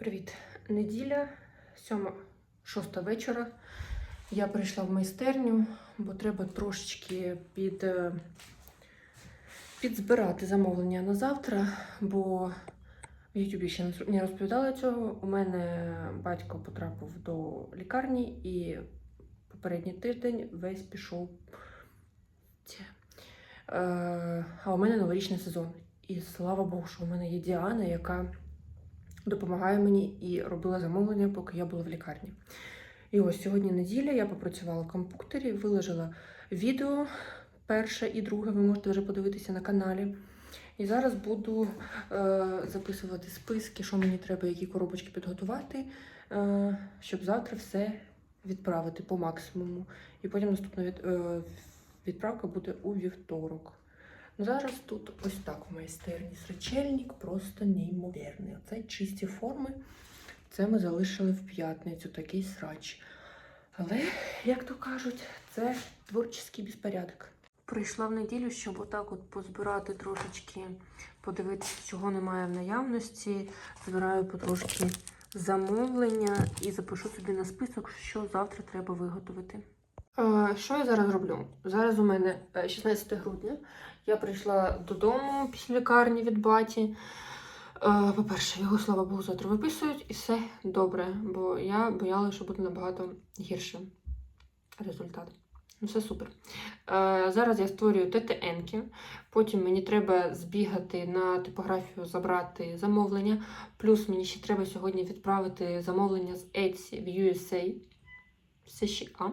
Привіт! Неділя, сьома, шоста вечора. Я прийшла в майстерню, бо треба трошечки під, е, підзбирати замовлення на завтра, бо в Ютубі ще не розповідала цього. У мене батько потрапив до лікарні і попередній тиждень весь пішов. Е, а у мене новорічний сезон. І слава Богу, що у мене є Діана, яка допомагає мені і робила замовлення, поки я була в лікарні. І ось сьогодні неділя, я попрацювала в комп'ютері, виложила відео перше і друге, ви можете вже подивитися на каналі. І зараз буду е, записувати списки, що мені треба, які коробочки підготувати, е, щоб завтра все відправити по максимуму. І потім наступна від, е, відправка буде у вівторок. Зараз тут ось так у майстерні. Сречельник просто неймовірний. Оце чисті форми. Це ми залишили в п'ятницю, такий срач. Але, як то кажуть, це творчий безпорядок. Прийшла в неділю, щоб отак от позбирати трошечки, подивитися, чого немає в наявності. Збираю потрошки замовлення і запишу собі на список, що завтра треба виготовити. Е, Що я зараз роблю? Зараз у мене е, 16 грудня. Я прийшла додому після лікарні від баті. Е, По-перше, його, слава Богу, завтра виписують і все добре, бо я боялася, що буде набагато гірше результат. Ну, все супер. Е, Зараз я створюю ТТНки, потім мені треба збігати на типографію, забрати замовлення. Плюс мені ще треба сьогодні відправити замовлення з Etsy в USA. США.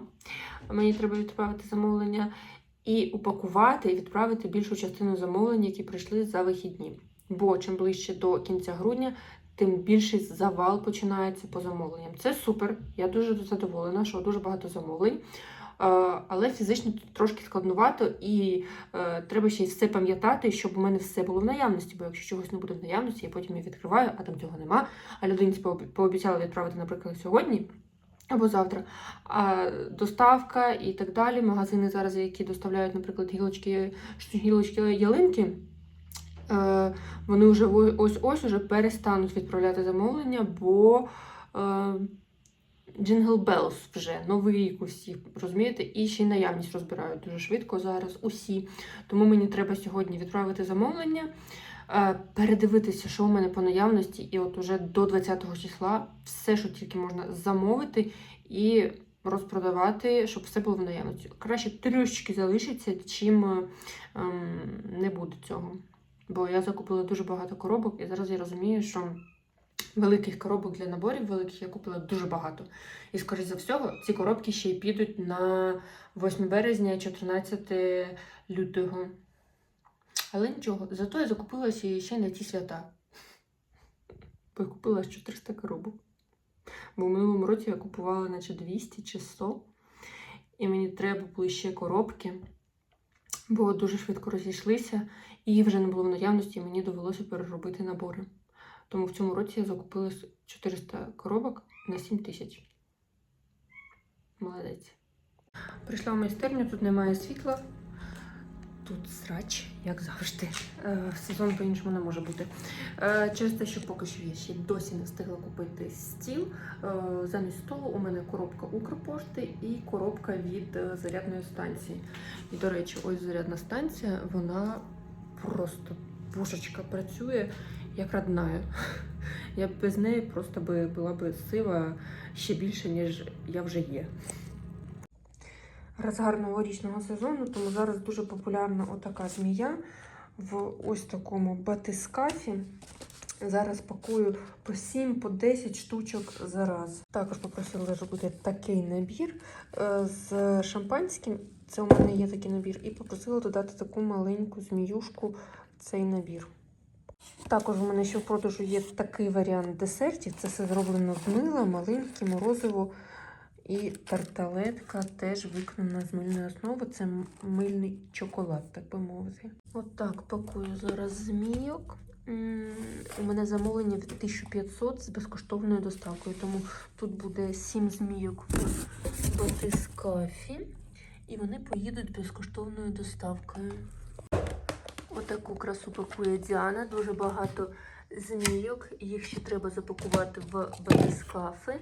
Мені треба відправити замовлення і упакувати і відправити більшу частину замовлень, які прийшли за вихідні. Бо чим ближче до кінця грудня, тим більший завал починається по замовленням. Це супер. Я дуже задоволена, що дуже багато замовлень. Але фізично тут трошки складнувато, і е, треба ще й все пам'ятати, щоб у мене все було в наявності. Бо якщо чогось не буде в наявності, я потім її відкриваю, а там цього нема. А людині пообіцяла відправити, наприклад, сьогодні. Або завтра. А доставка і так далі. Магазини зараз, які доставляють, наприклад, гілочки, гілочки ялинки, е, вони вже ось-ось уже перестануть відправляти замовлення, бо е, Jingle Bells вже новий рік усі, розумієте? І ще й наявність розбирають дуже швидко зараз усі. Тому мені треба сьогодні відправити замовлення. Е, Передивитися, що у мене по наявності, і от уже до 20 числа все, що тільки можна замовити і розпродавати, щоб все було в наявності. Краще трішки залишиться, чим е, ем, не буде цього. Бо я закупила дуже багато коробок, і зараз я розумію, що великих коробок для наборів великих я купила дуже багато. І, скоріш за всього, ці коробки ще й підуть на 8 березня, 14 лютого. Але нічого, зато я закупилася ще й на ті свята. Бо я купила 400 коробок. Бо в минулому році я купувала наче 200 чи 100. І мені треба були ще коробки, бо дуже швидко розійшлися, і вже не було в наявності, і мені довелося переробити набори. Тому в цьому році я закупила 400 коробок на 7 тисяч. Молодець. Прийшла в майстерню, тут немає світла. Тут срач, як завжди. Е, Сезон по-іншому не може бути. Е, Через те, що поки що я ще досі не встигла купити стіл. Е, Замість столу у мене коробка Укрпошти і коробка від зарядної станції. І, до речі, ось зарядна станція, вона просто пушечка працює як родная. Я без неї просто би була б сива ще більше, ніж я вже є. Розгар новорічного сезону, тому зараз дуже популярна отака змія в ось такому батискафі. Зараз пакую по 7 по 10 штучок за раз. Також попросили зробити такий набір е, з шампанським. Це у мене є такий набір. І попросила додати таку маленьку зміюшку в цей набір. Також у мене ще в продажу є такий варіант десертів. Це все зроблено з мила, маленьке, морозиво і тарталетка теж виконана з мильної основи. Це мильний чоколад, так би мовити. Отак пакую зараз змійок. У мене замовлення від 1500 з безкоштовною доставкою, тому тут буде 7 змійок в батискафі, і вони поїдуть безкоштовною доставкою. Отаку красу пакує Діана. Дуже багато змійок. Їх ще треба запакувати в батискафи.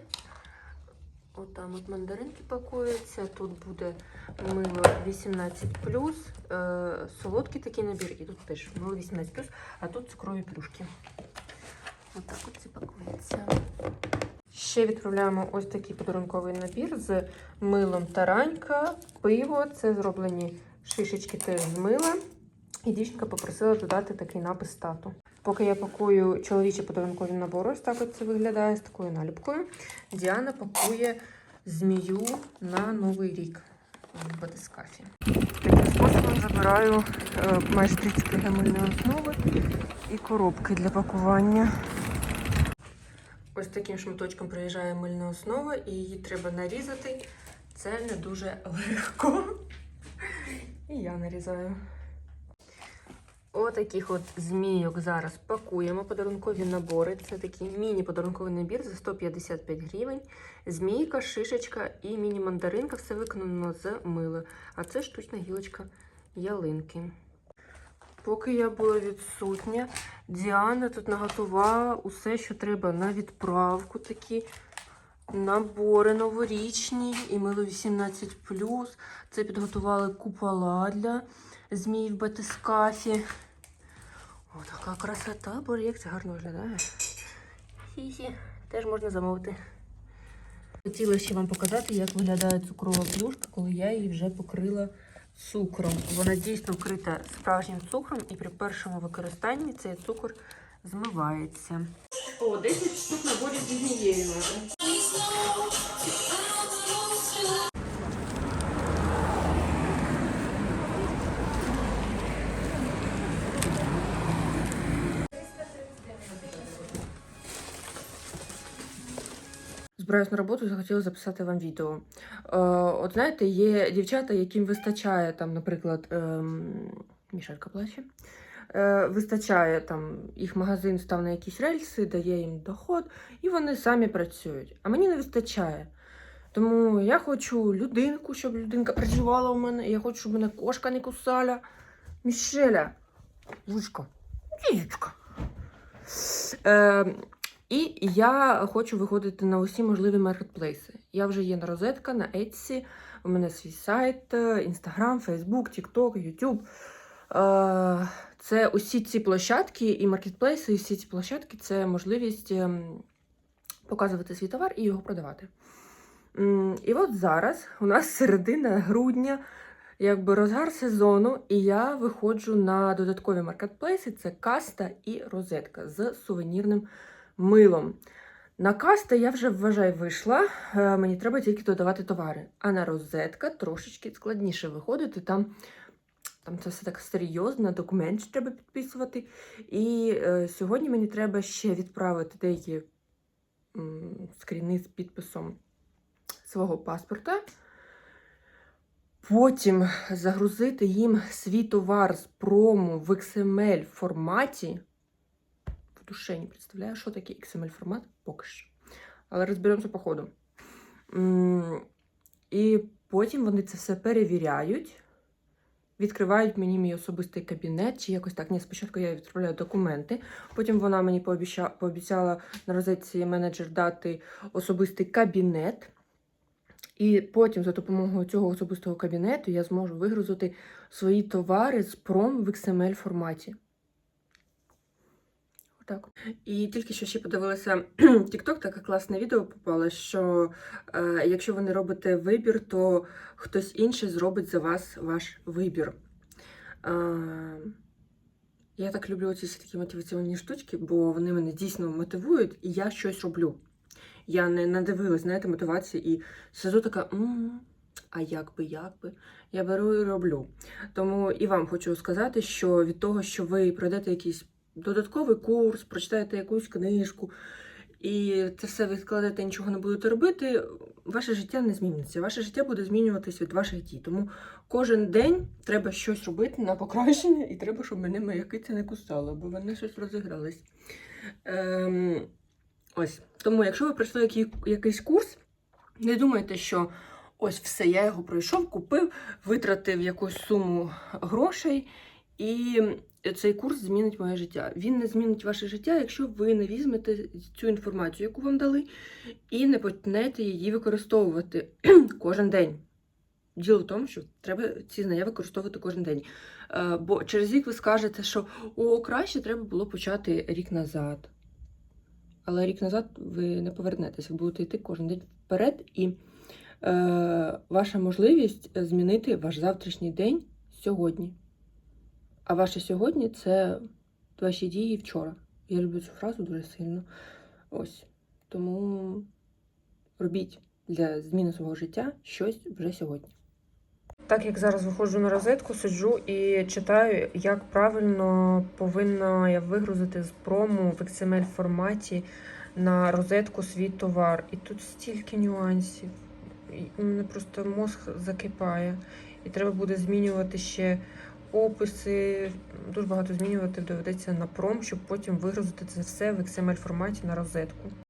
Отам от мандаринки пакуються. Тут буде мило 18 е, солодкий такий набір, і тут теж мило 18 а тут цукрові плюшки. Отак от це пакується. Ще відправляємо ось такий подарунковий набір з милом таранька, пиво. Це зроблені шишечки теж з мила. І дівчинка попросила додати такий напис тату. Поки я пакую чоловічі подарункові набори, ось так це виглядає з такою наліпкою. Діана пакує змію на новий рік в батискафі. Таким способом забираю е, майже 30 кг мильної основи і коробки для пакування. Ось таким шматочком приїжджає мильна основа, і її треба нарізати. Це не дуже легко. І я нарізаю. Отаких от змійок зараз пакуємо. Подарункові набори. Це такий міні-подарунковий набір за 155 гривень. Змійка, шишечка і міні-мандаринка. Все виконано з мила. А це штучна гілочка ялинки. Поки я була відсутня, Діана тут наготувала усе, що треба на відправку. Такі набори новорічні і мило 18. Це підготували купола для змій в батискафі. О, така красота, боже, як це гарно виглядає. Хі-хі, теж можна замовити. Хотіла ще вам показати, як виглядає цукрова плюшка, коли я її вже покрила цукром. Вона дійсно вкрита справжнім цукром, і при першому використанні цей цукор змивається. О, 10 штук наборів з гігією Збираюсь на роботу, захотіла записати вам відео. Е, от знаєте, є дівчата, яким вистачає там, наприклад, ем, Мішелька плаче. Е, вистачає там, їх магазин став на якісь рельси, дає їм доход, і вони самі працюють. А мені не вистачає. Тому я хочу людинку, щоб людинка працювала у мене. Я хочу, щоб мене кошка не кусала. Мішеля, Лучка, дівчинка. Е, і я хочу виходити на усі можливі маркетплейси. Я вже є на розетка, на Etsy, у мене свій сайт, Instagram, Facebook, TikTok, YouTube. Е, Це усі ці площадки і маркетплейси, і всі ці площадки це можливість ем, показувати свій товар і його продавати. І от зараз у нас середина грудня, якби розгар сезону, і я виходжу на додаткові маркетплейси: це каста і розетка з сувенірним милом. На каста я вже вважаю вийшла. Е, Мені треба тільки додавати товари. А на розетка трошечки складніше виходити. Там там це все так серйозно, документ треба підписувати. І е, сьогодні мені треба ще відправити деякі м, скріни з підписом свого паспорта. Потім загрузити їм свій товар з прому в XML форматі. Душе не представляю, що таке XML формат поки що. Але розберемося по ходу. І потім вони це все перевіряють, відкривають мені мій особистий кабінет, чи якось так. Ні, спочатку я відправляю документи. Потім вона мені пообіця... пообіцяла на розетці менеджер дати особистий кабінет. І потім за допомогою цього особистого кабінету я зможу вигрузити свої товари з пром в XML форматі. Отак. І тільки що ще подивилася TikTok, таке класне відео попало, що е, якщо ви не робите вибір, то хтось інший зробить за вас ваш вибір. Е, я так люблю ці всі такі мотиваційні штучки, бо вони мене дійсно мотивують, і я щось роблю. Я не надивилась, знаєте, мотивації і сижу така, а як би, як би, я беру і роблю. Тому і вам хочу сказати, що від того, що ви пройдете якийсь додатковий курс, прочитаєте якусь книжку, і це все відкладете, нічого не будете робити, ваше життя не зміниться. Ваше життя буде змінюватись від ваших дій. Тому кожен день треба щось робити на покращення, і треба, щоб мене моя киця не кусала, бо вони щось розігрались. Ем, ось. Тому, якщо ви пройшли який, якийсь курс, не думайте, що ось все, я його пройшов, купив, витратив якусь суму грошей І цей курс змінить моє життя. Він не змінить ваше життя, якщо ви не візьмете цю інформацію, яку вам дали, і не почнете її використовувати кожен день. Діло в тому, що треба ці знання використовувати кожен день. Е, Бо через рік ви скажете, що о, краще треба було почати рік назад. Але рік назад ви не повернетеся, ви будете йти кожен день вперед, і е, ваша можливість змінити ваш завтрашній день сьогодні. А ваше сьогодні це ваші дії вчора. Я люблю цю фразу дуже сильно. Ось. Тому робіть для зміни свого життя щось вже сьогодні. Так як зараз виходжу на розетку, сиджу і читаю, як правильно повинна я вигрузити з прому в XML форматі на розетку свій товар. І тут стільки нюансів. І у мене просто мозг закипає. І треба буде змінювати ще описи. Дуже багато змінювати доведеться на пром, щоб потім вигрузити це все в XML форматі на розетку.